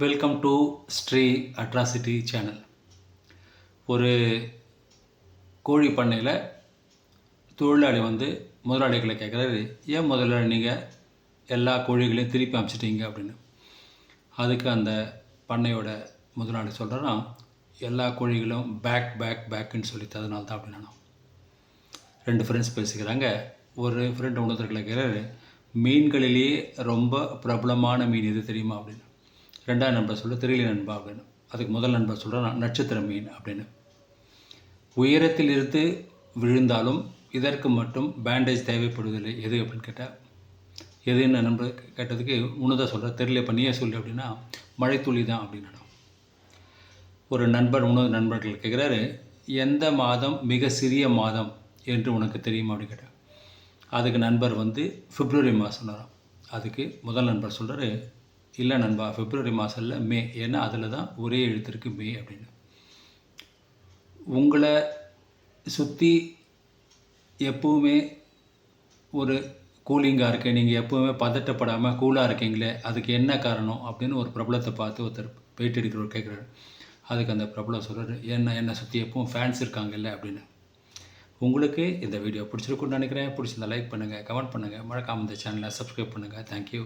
Welcome to Sri atrocity channel ஒரு கோழி பண்ணையில் தொழிலாளி வந்து முதலாளிகளை கேட்குறாரு ஏன் முதலாளி நீங்கள் எல்லா கோழிகளையும் திருப்பி அமைச்சிட்டீங்க அப்படின்னு. அதுக்கு அந்த பண்ணையோட முதலாளி சொல்கிறனா எல்லா கோழிகளும் பேக் பேக் பேக்குன்னு சொல்லி அதனால தான் அப்படின்னா ரெண்டு ஃப்ரெண்ட்ஸ் பேசிக்கிறாங்க. ஒரு ஃப்ரெண்ட் உணர்த்தர்களை கேட்குறாரு மீன்களிலேயே ரொம்ப பிரபலமான மீன் எது தெரியுமா? அப்படின்னு. ரெண்டாவது நண்பர் சொல்ல தெரியல நண்பா அப்படின்னு அதுக்கு முதல் நண்பர் சொல்கிறான் நட்சத்திர மீன் அப்படின்னு. உயரத்தில் இருந்து விழுந்தாலும் இதற்கு மட்டும் பேண்டேஜ் தேவைப்படுவதில்லை. எது அப்படின்னு கேட்டால் எதுன்னு நண்பர் கேட்டதுக்கு உணதை சொல்கிற தெரியல இப்போ நீயே சொல்லு அப்படின்னா மழைத்துளி தான் அப்படின்னு ஒரு நண்பர் உணவு நண்பர்கள் கேட்குறாரு எந்த மாதம் மிக சிறிய மாதம் என்று உனக்கு தெரியுமா? அப்படின்னு கேட்டார் அதுக்கு நண்பர் வந்து பிப்ரவரி மாதம் சொன்னாராம். அதுக்கு முதல் நண்பர் சொல்கிறாரு இல்லை நண்பா பிப்ரவரி மாதம்ல மே ஏன்னா அதில் தான் ஒரே எழுத்திருக்கு மே அப்படின்னு. உங்களை சுற்றி எப்பவுமே ஒரு கூலிங்காக இருக்கேன் நீங்கள் எப்போவுமே பதட்டப்படாமல் கூலாக இருக்கீங்களே அதுக்கு என்ன காரணம் அப்படின்னு ஒரு பிரபலத்தை பார்த்து ஒருத்தர் பேட்டி எடுக்கிறவர் கேட்குறாரு அதுக்கு அந்த பிரபலம் சொல்கிறார் என்ன என்னை சுற்றி எப்பவும் ஃபேன்ஸ் இருக்காங்கல்ல? அப்படின்னு. உங்களுக்கு இந்த வீடியோ பிடிச்சிருக்குன்னு நினைக்கிறேன். பிடிச்சிருந்தா லைக் பண்ணுங்கள் கமெண்ட் பண்ணுங்கள் மறக்காம இந்த சேனலை சப்ஸ்கிரைப் பண்ணுங்கள் தேங்க்யூ